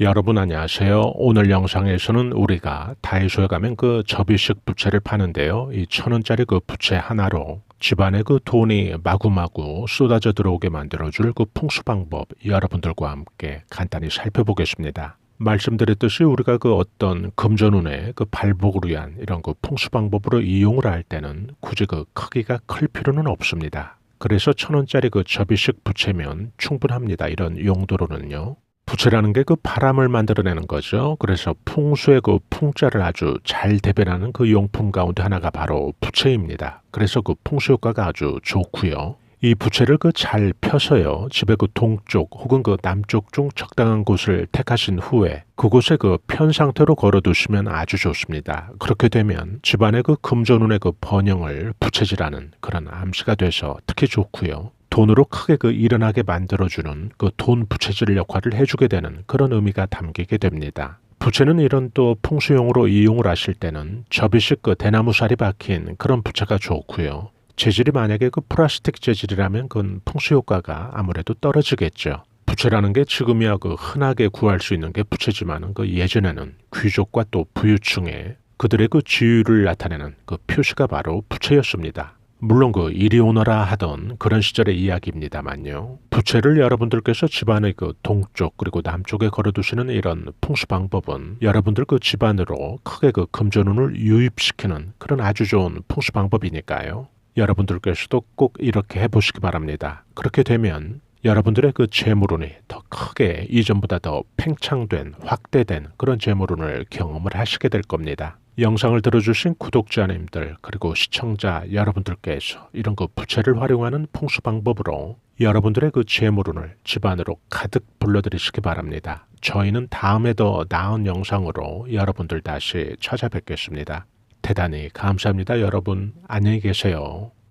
여러분 안녕하세요. 오늘 영상에서는 우리가 다이소에 가면 그 접이식 부채를 파는데요. 이 천 원짜리 그 부채 하나로 집안에 그 돈이 마구마구 쏟아져 들어오게 만들어줄 그 풍수 방법 여러분들과 함께 간단히 살펴보겠습니다. 말씀드렸듯이 우리가 그 어떤 금전운의 그 발복을 위한 이런 그 풍수 방법으로 이용을 할 때는 굳이 그 크기가 클 필요는 없습니다. 그래서 천 원짜리 그 접이식 부채면 충분합니다. 이런 용도로는요. 부채라는 게 그 바람을 만들어내는 거죠. 그래서 풍수의 그 풍자를 아주 잘 대변하는 그 용품 가운데 하나가 바로 부채입니다. 그래서 그 풍수 효과가 아주 좋고요. 이 부채를 그 잘 펴서요. 집의 그 동쪽 혹은 그 남쪽 중 적당한 곳을 택하신 후에 그곳에 그 편 상태로 걸어두시면 아주 좋습니다. 그렇게 되면 집안의 그 금전운의 그 번영을 부채질하는 그런 암시가 돼서 특히 좋고요. 돈으로 크게 그 일어나게 만들어주는 그 돈 부채질 역할을 해주게 되는 그런 의미가 담기게 됩니다. 부채는 이런 또 풍수용으로 이용을 하실 때는 접이식 그 대나무살이 박힌 그런 부채가 좋고요. 재질이 만약에 그 플라스틱 재질이라면 그건 풍수 효과가 아무래도 떨어지겠죠. 부채라는 게 지금이야 그 흔하게 구할 수 있는 게 부채지만은 그 예전에는 귀족과 또 부유층의 그들의 그 지위를 나타내는 그 표시가 바로 부채였습니다. 물론 그 이리 오너라 하던 그런 시절의 이야기입니다만요. 부채를 여러분들께서 집안의 그 동쪽 그리고 남쪽에 걸어두시는 이런 풍수 방법은 여러분들 그 집안으로 크게 그 금전운을 유입시키는 그런 아주 좋은 풍수 방법이니까요. 여러분들께서도 꼭 이렇게 해보시기 바랍니다. 그렇게 되면 여러분들의 그 재물운이 더 크게 이전보다 더 팽창된 확대된 그런 재물운을 경험을 하시게 될 겁니다. 영상을 들어주신 구독자님들 그리고 시청자 여러분들께서 이런 그 부채를 활용하는 풍수 방법으로 여러분들의 그 재물운을 집안으로 가득 불러들이시기 바랍니다. 저희는 다음에 더 나은 영상으로 여러분들 다시 찾아뵙겠습니다. 대단히 감사합니다. 여러분 안녕히 계세요.